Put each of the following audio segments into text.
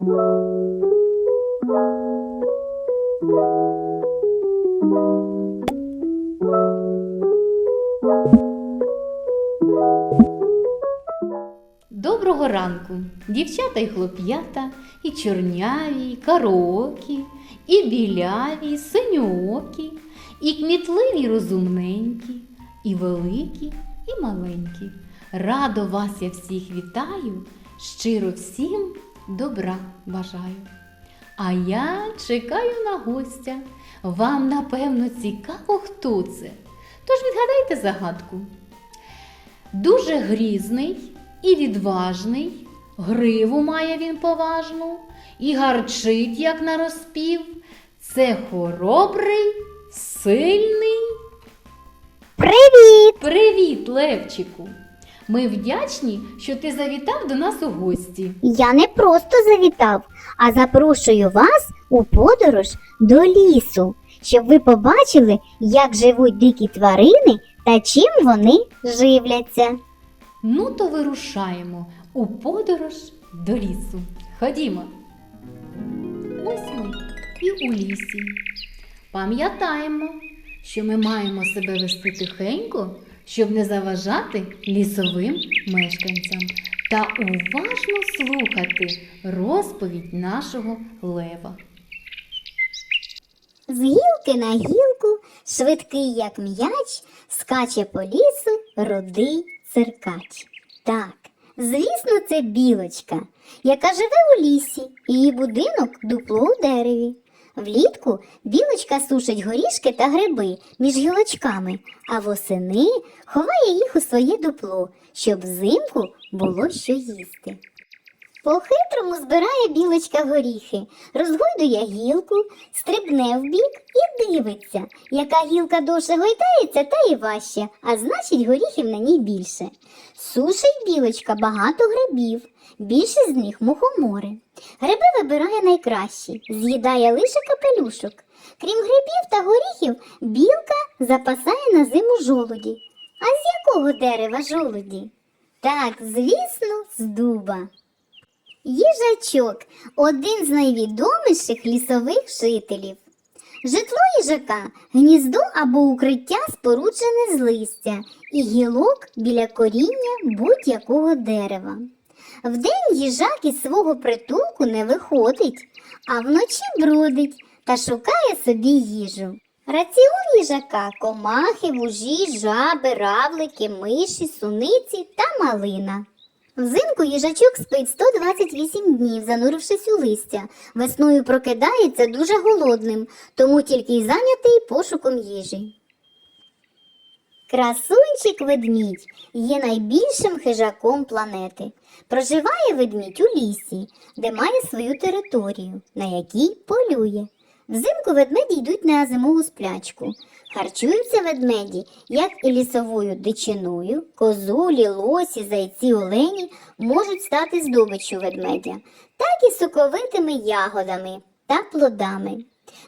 Доброго ранку, дівчата й хлоп'ята, і чорняві, і кароокі, і біляві, і синьоокі, і кмітливі, розумненькі, і великі, і маленькі. Радо вас я всіх вітаю, щиро всім добра бажаю. А я чекаю на гостя. Вам, напевно, цікаво, хто це. Тож відгадайте загадку. Дуже грізний і відважний, гриву має він поважну, і гарчить, як на розпів. Це хоробрий, сильний. Привіт! Привіт, Левчику! Ми вдячні, що ти завітав до нас у гості. Я не просто завітав, а запрошую вас у подорож до лісу, щоб ви побачили, як живуть дикі тварини та чим вони живляться. Ну, то вирушаємо у подорож до лісу. Ходімо. Ось ми і у лісі. Пам'ятаємо, що ми маємо себе вести тихенько, щоб не заважати лісовим мешканцям та уважно слухати розповідь нашого лева. З гілки на гілку, швидкий, як м'яч, скаче по лісу рудий циркач. Так, звісно, це білочка, яка живе у лісі, її будинок дупло у дереві. Влітку білочка сушить горішки та гриби між гілочками, а восени ховає їх у своє дупло, щоб взимку було що їсти. По-хитрому збирає білочка горіхи, розгойдує гілку, стрибне вбік і дивиться, яка гілка довше гойдається, та і важче, а значить горіхів на ній більше. Сушить білочка багато грибів, більшість з них мухомори. Гриби вибирає найкращі, з'їдає лише капелюшок. Крім грибів та горіхів, білка запасає на зиму жолуді. А з якого дерева жолуді? Так, звісно, з дуба. Їжачок один з найвідоміших лісових жителів. Житло їжака гніздо або укриття споруджене з листя і гілок біля коріння будь-якого дерева. Вдень їжак із свого притулку не виходить, а вночі бродить та шукає собі їжу. Раціон їжака комахи, вужі, жаби, равлики, миші, суниці та малина. Взимку їжачок спить 128 днів, занурившись у листя. Весною прокидається дуже голодним, тому тільки й зайнятий пошуком їжі. Красунчик ведмідь є найбільшим хижаком планети. Проживає ведмідь у лісі, де має свою територію, на якій полює. Взимку ведмеді йдуть на зимову сплячку. Харчуються ведмеді, як і лісовою дичиною, козулі, лосі, зайці, олені можуть стати здобиччю ведмедя, так і соковитими ягодами та плодами.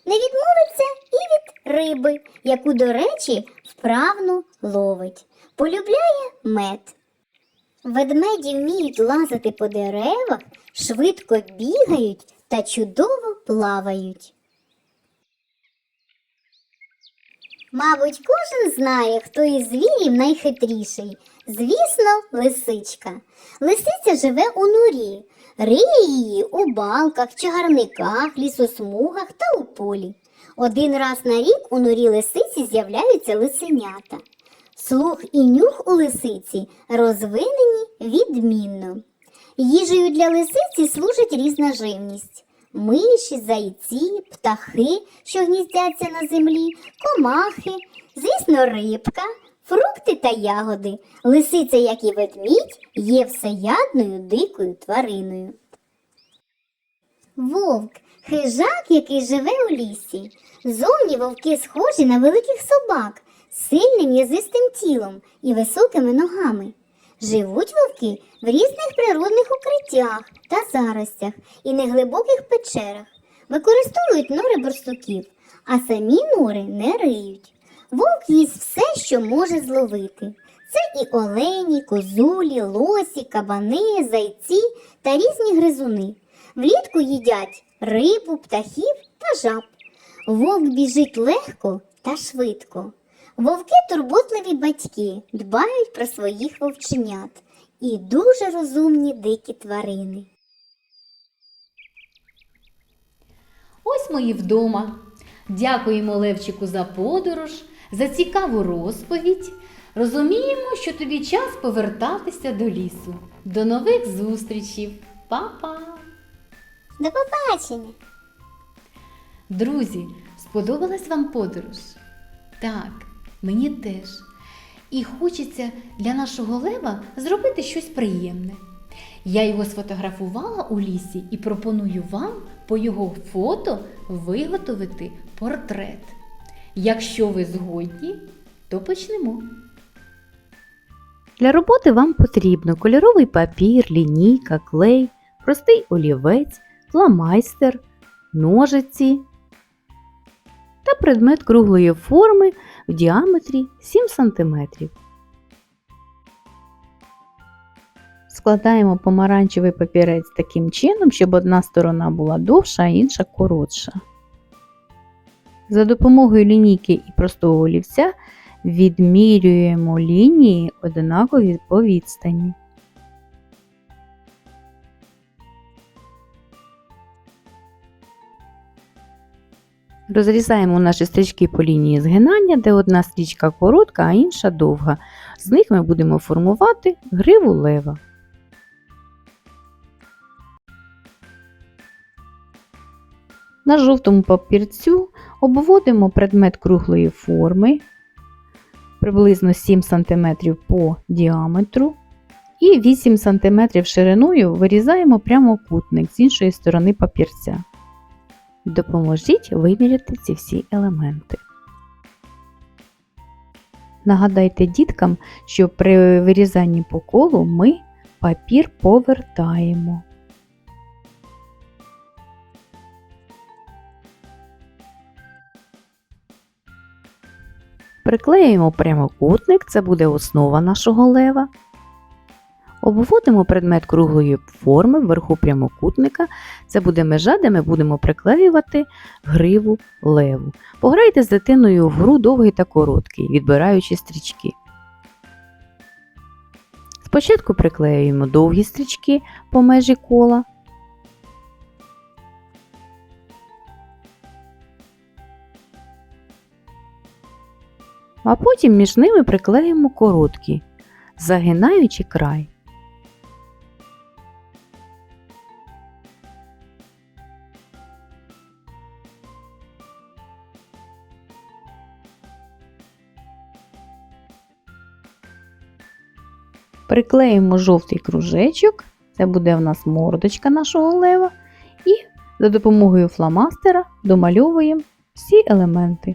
Не відмовиться і від риби, яку, до речі, вправно ловить. Полюбляє мед. Ведмеді вміють лазити по деревах, швидко бігають та чудово плавають. Мабуть, кожен знає, хто із звірів найхитріший. Звісно, лисичка. Лисиця живе у норі, риє її у балках, чагарниках, лісосмугах та у полі. Один раз на рік у норі лисиці з'являються лисенята. Слух і нюх у лисиці розвинені відмінно. Їжею для лисиці служить різна живність. Миші, зайці, птахи, що гніздяться на землі, комахи, звісно, рибка, фрукти та ягоди. Лисиця, як і ведмідь, є всеядною дикою твариною. Вовк хижак, який живе у лісі. Зовні вовки схожі на великих собак сильним м'язистим тілом і високими ногами. Живуть вовки в різних природних укриттях та заростях і неглибоких печерах. Використовують нори борсуків, а самі нори не риють. Вовк їсть все, що може зловити. Це і олені, козулі, лосі, кабани, зайці та різні гризуни. Влітку їдять рибу, птахів та жаб. Вовк біжить легко та швидко. Вовки турботливі батьки, дбають про своїх вовченят і дуже розумні дикі тварини. Ось ми і вдома. Дякуємо Левчику за подорож, за цікаву розповідь. Розуміємо, що тобі час повертатися до лісу. До нових зустрічей. Па-па! До побачення! Друзі, сподобалась вам подорож? Так, мені теж. І хочеться для нашого лева зробити щось приємне. Я його сфотографувала у лісі і пропоную вам по його фото виготовити портрет. Якщо ви згодні, то почнемо. Для роботи вам потрібно кольоровий папір, лінійка, клей, простий олівець, фломайстер, ножиці предмет круглої форми в діаметрі 7 см. Складаємо помаранчевий папірець таким чином, щоб одна сторона була довша, а інша коротша. За допомогою лінійки і простого олівця відмірюємо лінії однакові по відстані. Розрізаємо наші стрічки по лінії згинання, де одна стрічка коротка, а інша довга. З них ми будемо формувати гриву лева. На жовтому папірцю обводимо предмет круглої форми приблизно 7 см по діаметру і 8 см шириною вирізаємо прямокутник з іншої сторони папірця. Допоможіть виміряти ці всі елементи. Нагадайте діткам, що при вирізанні по колу ми папір повертаємо. Приклеюємо прямокутник, це буде основа нашого лева. Обводимо предмет круглої форми вверху прямокутника. Це буде межа, де ми будемо приклеювати гриву леву. Пограйте з дитиною в гру довгий та короткий, відбираючи стрічки. Спочатку приклеюємо довгі стрічки по межі кола. А потім між ними приклеїмо короткі, загинаючи край. Приклеїмо жовтий кружечок, це буде в нас мордочка нашого лева, і за допомогою фломастера домальовуємо всі елементи.